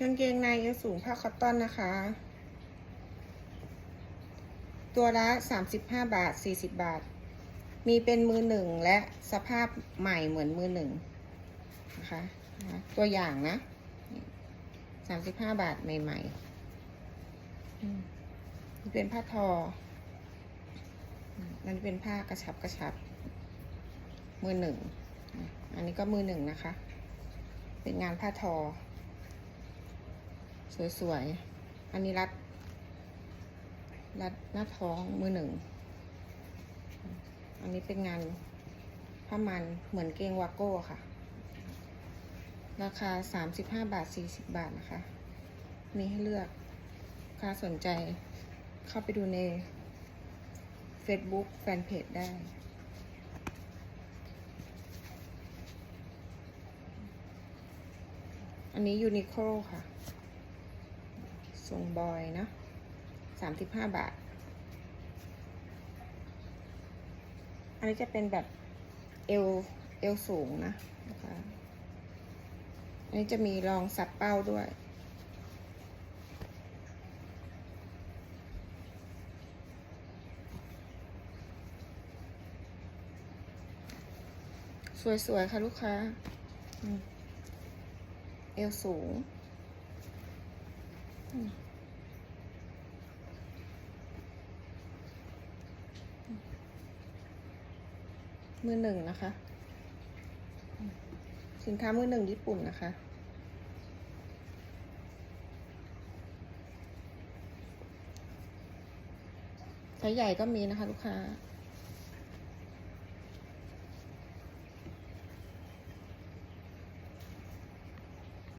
กางเกงในเอวสูงผ้าคอตตอนนะคะ ตัวละสามสิบห้าบาทสี่สิบบาท มีเป็นมือหนึ่งและสภาพใหม่เหมือนมือหนึ่งนะคะตัวอย่างนะสามสิบห้าบาทใหม่ๆมนี่เป็นผ้าทออืมมันเป็นผ้ากระชับกระชับ มือหนึ่ง อันนี้ก็มือหนึ่งนะคะ เป็นงานผ้าทอ สวยๆ อันนี้รัด รัดหน้าท้องมือหนึ่ง อันนี้เป็นงานผ้ามันเหมือนเกงวาโก้ค่ะ ราคา 35 บาท 40 บาทนะคะ มีให้เลือกถ้าสนใจเข้าไปดูใน Facebook แฟนเพจได้อันนี้ยูนิโคลค่ะ ทรงบอยเนาะสามสิบห้าบาท อันนี้จะเป็นแบบเอวเอวสูงนะนะคะอันนี้จะมีรองสับเป้าด้วยสวย ๆ ค่ะลูกค้า เอวสูงอืม มือหนึ่งนะคะ สินค้ามือหนึ่งญี่ปุ่นนะคะ ไซส์ใหญ่ก็มีนะคะ ลูกค้า